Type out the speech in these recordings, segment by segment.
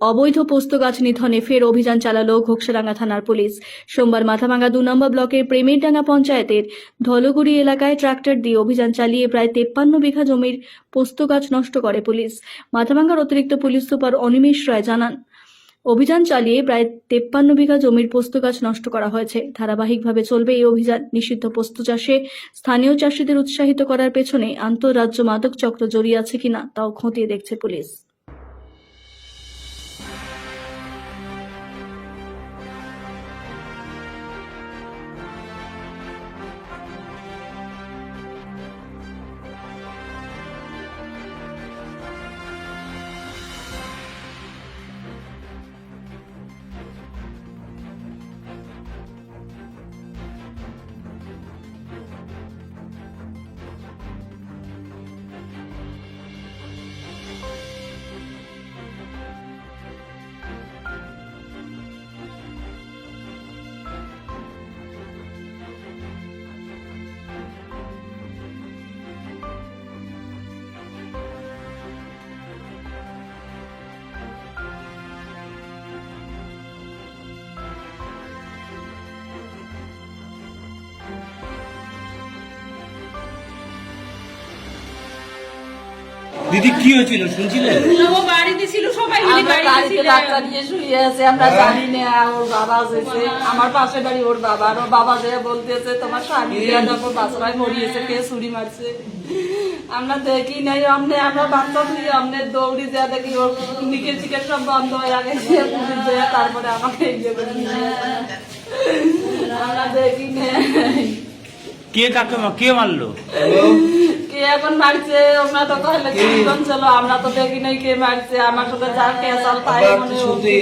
অবৈধ পোস্ত গাছ নিধনে ফের অভিযান চালালো ঘোকসাডাঙ্গা থানার পুলিশ। সোমবার মাথাভাঙ্গা দু নম্বর ব্লকের প্রেমেরডাঙ্গা পঞ্চায়েতের ধলগুড়ি এলাকায় ট্রাক্টর দিয়ে অভিযান চালিয়ে প্রায় তেপ্পান্ন বিঘা জমির পোস্ত গাছ নষ্ট করে পুলিশ। মাথাভাঙ্গার অতিরিক্ত পুলিশ সুপার অনিমেষ রায় জানান, অভিযান চালিয়ে প্রায় তেপ্পান্ন বিঘা জমির পোস্ত গাছ নষ্ট করা হয়েছে। ধারাবাহিকভাবে চলবে এই অভিযান। নিষিদ্ধ পোস্ত চাষে স্থানীয় চাষিদের উৎসাহিত করার পেছনে আন্তঃরাজ্য মাদক চক্র জড়িয়ে আছে কিনা তাও খতিয়ে দেখছে পুলিশ। দিদি কি হয়েছিল? শুনছিলেন ও বাড়িতে ছিল সবাই মিলে আমরা বাড়িতে বাচ্চা নিয়ে শুয়ে আছে আমরা জানি না ওর বাবা আমার পাশে বাড়ি ওর বাবা ওর বাবা যে বলতেছে তোমার স্বামী দেখো বাসরায় মরিয়েছে কে ছুরি মারছে? আমরা দেখি নাই আমনে আমরা বাচ্চা তুই আমনে দৌড়ি যা দেখি ওর নিকে চিকে সব বন্ধ হয়ে আগে গিয়ে তারপরে আমাকে ইয়ে করে আমরা দেখি নাই। কে কাকে কে মারলো? কে এখন মারছে? আমরা তো কইলে কি? চল আমরা তো দেখি নাই কে মারছে। আমার সাথে যার কেসাল পাই মনে হচ্ছে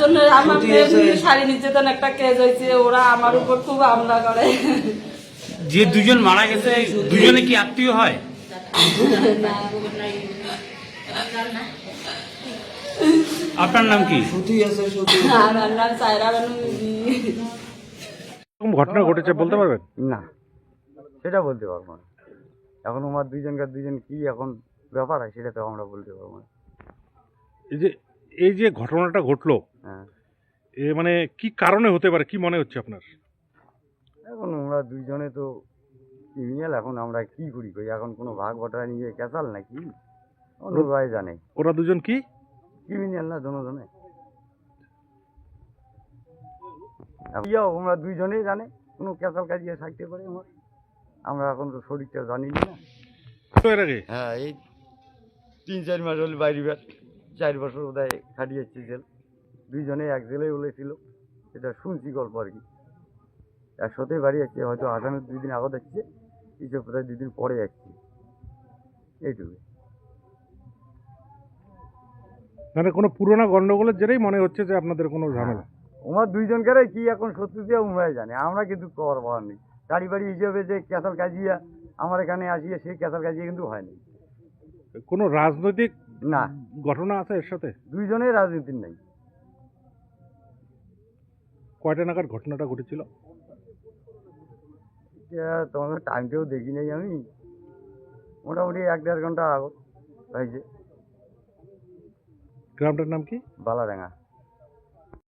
জন্য আমার মেয়ে শাড়ি নির্যাতন একটা কেস হয়েছে ওরা আমার উপর খুব হামলা করে। যে দুজন মারা গেছে দুজনে কি আত্মীয় হয়? আপনার নাম কি? আমার নাম বানু। এরকম ঘটনা ঘটেছে বলতে পারবেন? না সেটা বলতে পারব না। এখন আমার দুইজনকার দুইজন কি এখন ব্যাপার হয় সেটা তো আমরা বলতে পারব না। এই যে এই যে ঘটনাটা ঘটলো হ্যাঁ। এ মানে কি কারণে হতে পারে কি মনে হচ্ছে আপনার? এখন আমরা দুইজনে তো ক্রিমিনাল এখন আমরা কি করি কই? এখন কোনো ভাগ বটরা নিয়ে ক্যাসাল নাকি? অন্য ভাই জানে। ওরা দুজন কি? ক্রিমিনাল না জনে। ইয়া আমরা দুইজনেই জানে কোনো ক্যাসাল কাজিয়ে থাকতে পারে আমার। আমরা এখন তো শরীরটা জানি না। হ্যাঁ এই তিন চার মাস হলে বাইরে বের চার বছর বোধহয় খাটিয়েছি জেল। দুইজনে এক জেলেই বলেছিল এটা শুনছি গল্প আর কি। একসাথে বাড়ি যাচ্ছে হয়তো আসামের দুই দিন আগত যাচ্ছে কিছু প্রায় দুই দিন পরে যাচ্ছে এইটুকু মানে কোনো পুরোনো গন্ডগোলের জেরেই মনে হচ্ছে যে আপনাদের কোনো ঝামেলা। ওমার দুইজনকারে কি এখন সত্যি দিয়ে উমরাই জানে? আমরা কিন্তু কর নেই। গাড়ি বাড়ি হিসেবে যে ক্যাসাল কাজিয়া আমার এখানে আসিয়ে সেই ক্যাসাল কাজিয়া কিন্তু হয়নি কোনো রাজনৈতিক না। ঘটনা আছে এর সাথে? দুইজনেই রাজনীতির নেই। কয়টা নাগাদ ঘটনাটা ঘটেছিল? তোমাকে টাইমটাও দেখি নাই আমি। মোটামুটি এক দেড় ঘণ্টা আগত হয়েছে। গ্রামটার নাম কি? বালাডাঙ্গা।